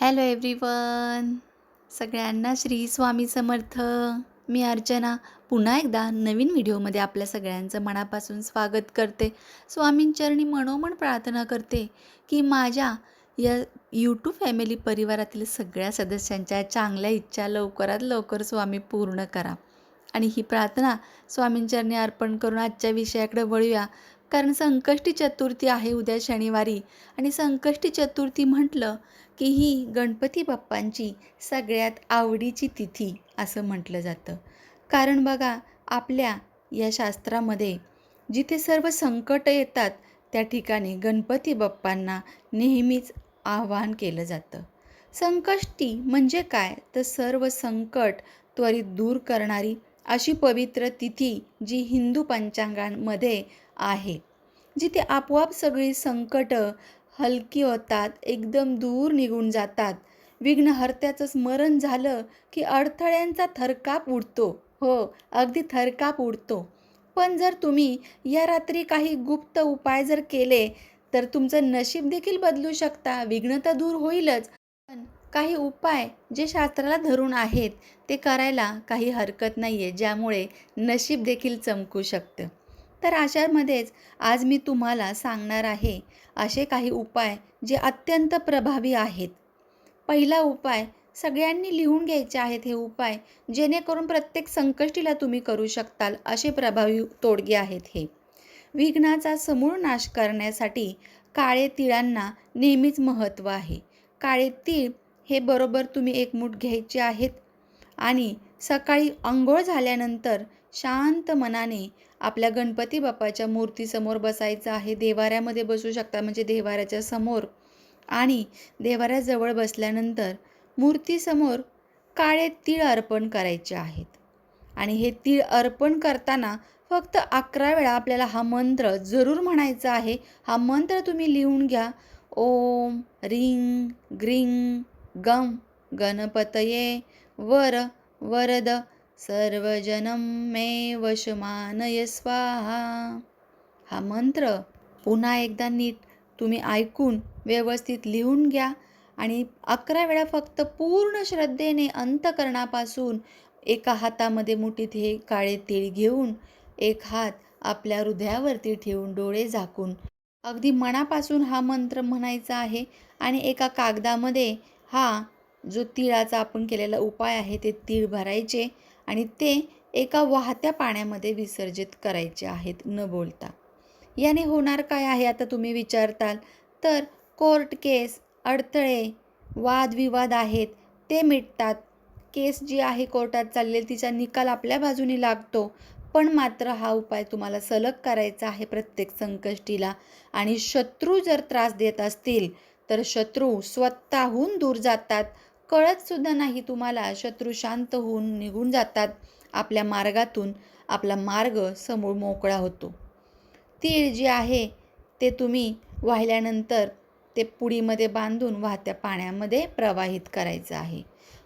Hello everyone सगळ्यांना श्री स्वामी समर्थ. मी अर्चना. पुन्हा एकदा नवीन व्हिडिओमध्ये आपल्या सगळ्यांचं मनापासून स्वागत करते. स्वामींचरणी मनोमन प्रार्थना करते की माझ्या या यूट्यूब फॅमिली परिवारातील सगळ्या सदस्यांच्या चांगल्या इच्छा लवकरात लवकर स्वामी पूर्ण करा. आणि ही प्रार्थना स्वामींचरणी अर्पण करून आजच्या विषयाकडे वळूया. कारण संकष्टी चतुर्थी आहे उद्या शनिवारी. आणि संकष्टी चतुर्थी म्हटलं की ही गणपती बाप्पांची सगळ्यात आवडीची तिथी असं म्हटलं जातं. कारण बघा आपल्या या शास्त्रामध्ये जिथे सर्व संकट येतात त्या ठिकाणी गणपती बाप्पांना नेहमीच आवाहन केलं जातं. संकष्टी म्हणजे काय? तर सर्व संकट त्वरित दूर करणारी अशी पवित्र तिथी जी हिंदू पंचांगांमध्ये आहे. जिथे आपोआप सगळी संकटं हलकी होतात एकदम दूर निघून जातात. विघ्नहर्त्याचं स्मरण झालं की अडथळ्यांचा थरकाप उडतो. हो अगदी थरकाप उडतो. पण जर तुम्ही या रात्री काही गुप्त उपाय जर केले तर तुमचं नशीब देखील बदलू शकता. विघ्न तर दूर होईलच पण काही उपाय जे शास्त्राला धरून आहेत ते करायला काही हरकत नाही आहे ज्यामुळे नशीब देखील चमकू शकतं. तर अशामध्येच आज मी तुम्हाला सांगणार आहे असे काही उपाय जे अत्यंत प्रभावी आहेत. पहिला उपाय सगळ्यांनी लिहून घ्यायचे आहेत हे उपाय जेणेकरून प्रत्येक संकष्टीला तुम्ही करू शकताल असे प्रभावी तोडगे आहेत हे. विघ्नाचा समूळ नाश करण्यासाठी काळे तिळांना नेहमीच महत्त्व आहे. काळे तीळ हे बरोबर तुम्ही एक मूठ घ्यायचे आहेत आणि सकाळी आंघोळ झाल्यानंतर शांत मनाने आपल्या गणपती बाप्पाच्या मूर्तीसमोर बसायचं आहे. देवाऱ्यामध्ये बसू शकता म्हणजे देवाऱ्याच्या समोर. आणि देवाऱ्याजवळ बसल्यानंतर मूर्तीसमोर काळे तीळ अर्पण करायचे आहेत. आणि हे तीळ अर्पण करताना फक्त अकरा वेळा आपल्याला हा मंत्र जरूर म्हणायचा आहे. हा मंत्र तुम्ही लिहून घ्या. ओम रिंग ग्रिंग गम गणपतये वर वरद। सर्वजनम मे वशमानय स्वाहा। हा मंत्र पुन्हा एकदा नीट तुम्ही ऐकून व्यवस्थित लिहून घ्या आणि अकरा वेळा फक्त पूर्ण श्रद्धेने अंतकरणापासून एका हातामध्ये मुठीत हे काळे तीळ घेऊन एक हात आपल्या हृदयावरती ठेवून डोळे झाकून. अगदी मनापासून हा मंत्र म्हणायचा आहे आणि एका कागदामध्ये हा जो तिळाचा आपण केलेला उपाय आहे ते तीळ भरायचे आणि ते एका वाहत्या पाण्यामध्ये विसर्जित करायचे आहेत न बोलता. याने होणार काय आहे आता तुम्ही विचारताल? तर कोर्ट केस अडथळे वादविवाद आहेत ते मिटतात. केस जी आहे कोर्टात चाललेली तिचा निकाल आपल्या बाजूने लागतो. पण मात्र हा उपाय तुम्हाला सलग करायचा आहे प्रत्येक संकष्टीला. आणि शत्रू जर त्रास देत असतील तर शत्रू स्वतःहून दूर जातात. कळतसुद्धा नाही तुम्हाला शत्रू शांत होऊन निघून जातात. आपल्या मार्गातून आपला मार्ग समोर मोकळा होतो. तीळ जे आहे ते तुम्ही वाहिल्यानंतर ते पुडीमध्ये बांधून वाहत्या पाण्यामध्ये प्रवाहित करायचं आहे.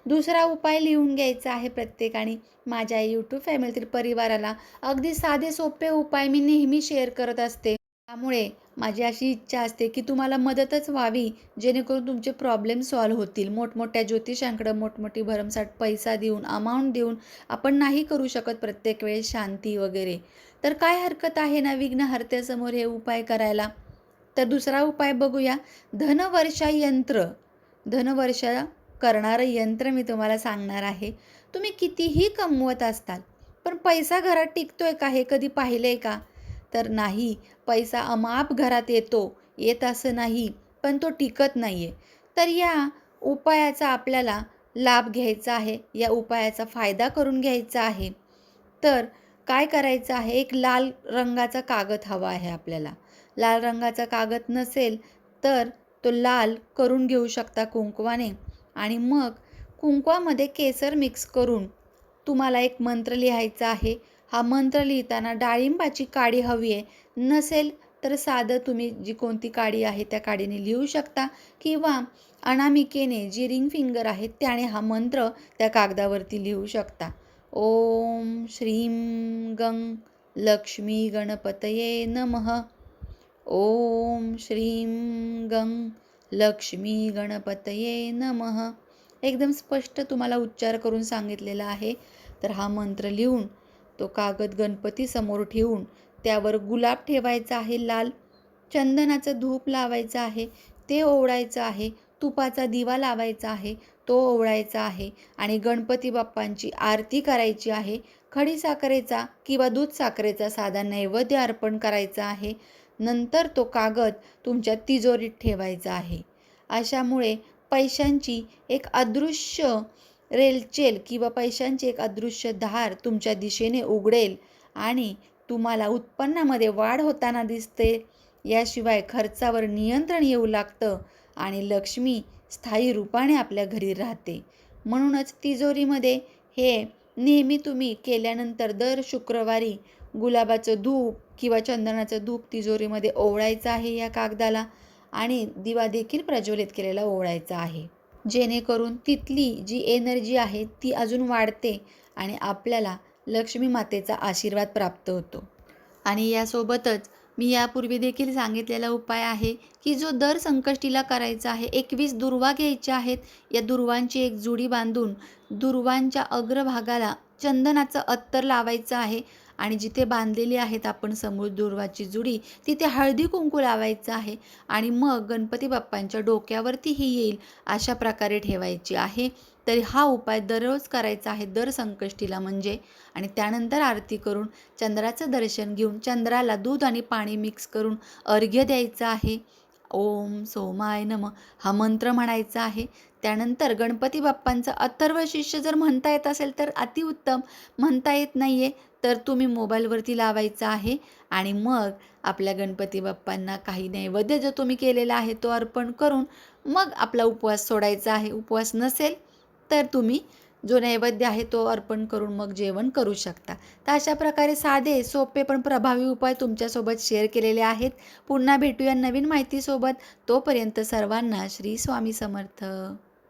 दुसरा उपाय लिहून घ्यायचा आहे प्रत्येकाने माझ्या यूट्यूब फॅमिलीतील परिवाराला. अगदी साधे सोपे उपाय मी नेहमी शेअर करत असते. त्यामुळे माझी अशी इच्छा असते की तुम्हाला मदतच व्हावी जेणेकरून तुमचे प्रॉब्लेम सॉल्व्ह होतील. मोठमोठ्या ज्योतिषांकडं मोठमोठी भरमसाठ पैसा देऊन अमाऊंट देऊन आपण नाही करू शकत प्रत्येक वेळेस शांती वगैरे. तर काय हरकत आहे ना विघ्नहर्त्यासमोर हे उपाय करायला? तर दुसरा उपाय बघूया. धनवर्षा यंत्र. धनवर्षा करणारं यंत्र मी तुम्हाला सांगणार आहे. तुम्ही कितीही कमवत असताल पण पैसा घरात टिकतोय का हे कधी पाहिलं का? तर नाही. पैसा अमाप घरात येतो. येत असं नाही पण तो टिकत नाही आहे तर या उपायाचा आपल्याला लाभ घ्यायचा आहे. या उपायाचा फायदा करून घ्यायचा आहे. तर काय करायचं आहे? एक लाल रंगाचा कागद हवा आहे आपल्याला. लाल रंगाचा कागद नसेल तर तो लाल करून घेऊ शकता कुंकवाने. आणि मग कुंकवामध्ये केसर मिक्स करून तुम्हाला एक मंत्र लिहायचा आहे. हा मंत्र लिहिताना डाळिंबाची काडी हवी आहे. नसेल तर साधं तुम्ही जी कोणती काडी आहे त्या काडीने लिहू शकता किंवा अनामिकेने जी रिंग फिंगर आहे त्याने हा मंत्र त्या कागदावरती लिहू शकता. ओम श्रीं गंग लक्ष्मी गणपतये नमः. ओम श्रीं गंग लक्ष्मी गणपतये नमः. एकदम स्पष्ट तुम्हाला उच्चार करून सांगितलेला आहे. तर हा मंत्र लिहून तो कागद गणपती समोर ठेवून त्यावर गुलाब ठेवायचा आहे लाल चंदनाचं धूप लावायचं आहे ते ओवडायचं आहे तुपाचा दिवा लावायचा आहे तो ओवळायचा आहे आणि गणपती बाप्पांची आरती करायची आहे खडी साखरेचा किंवा दूध साखरेचा साधा नैवेद्य अर्पण करायचा आहे नंतर तो कागद तुमच्या तिजोरीत ठेवायचा आहे. अशामुळे पैशांची एक अदृश्य रेलचेल किंवा पैशांची एक अदृश्य धार तुमच्या दिशेने उघडेल आणि तुम्हाला उत्पन्नामध्ये वाढ होताना दिसते. याशिवाय खर्चावर नियंत्रण येऊ लागतं आणि लक्ष्मी स्थायी रूपाने आपल्या घरी राहते. म्हणूनच तिजोरीमध्ये हे नेहमी तुम्ही केल्यानंतर दर शुक्रवारी गुलाबाचं धूप किंवा चंदनाचं धूप तिजोरीमध्ये ओवळायचं आहे या कागदाला आणि दिवा देखील प्रज्वलित केलेला ओवळायचा आहे. जेणेकरून तिथली जी एनर्जी आहे ती अजून वाढते आणि आपल्याला लक्ष्मी मातेचा आशीर्वाद प्राप्त होतो. आणि यासोबतच मी यापूर्वी देखील सांगितलेला उपाय आहे की जो दर संकष्टीला करायचा आहे एकवीस दुर्वा घ्यायच्या आहेत या दुर्वांची एक जुडी बांधून दुर्वांच्या अग्रभागाला चंदनाचं अत्तर लावायचं आहे आणि जिथे बांधलेली आहेत आपण समोर दुर्वाची जुडी तिथे हळदी कुंकू लावायचं आहे आणि मग गणपती बाप्पांच्या डोक्यावरती ही येईल अशा प्रकारे ठेवायची आहे. तरी हा उपाय दररोज करायचा आहे दर संकष्टीला म्हणजे. आणि त्यानंतर आरती करून चंद्राचं दर्शन घेऊन चंद्राला दूध आणि पाणी मिक्स करून अर्घ्य द्यायचं आहे. ओम सोमाय नम हा मंत्र म्हणायचा आहे. त्यानंतर गणपती बाप्पांचं अथर्व शिष्य जर म्हणता येत असेल तर अतिउत्तम. म्हणता येत नाही आहे तर तुम्ही मोबाईलवरती लावायचा आहे. आणि मग आपल्या गणपती बाप्पांना काही नैवेद्य जो तुम्ही केलेला आहे तो अर्पण करून मग आपला उपवास सोडायचा आहे. उपवास नसेल तर तुम्ही जो नैवेद्य आहे तो अर्पण करून मग जेवण करू शकता. तर अशा प्रकारे साधे सोपे पण प्रभावी उपाय तुमच्यासोबत शेअर केलेले आहेत. पुन्हा भेटूया नवीन माहितीसोबत. तोपर्यंत सर्वांना श्री स्वामी समर्थ.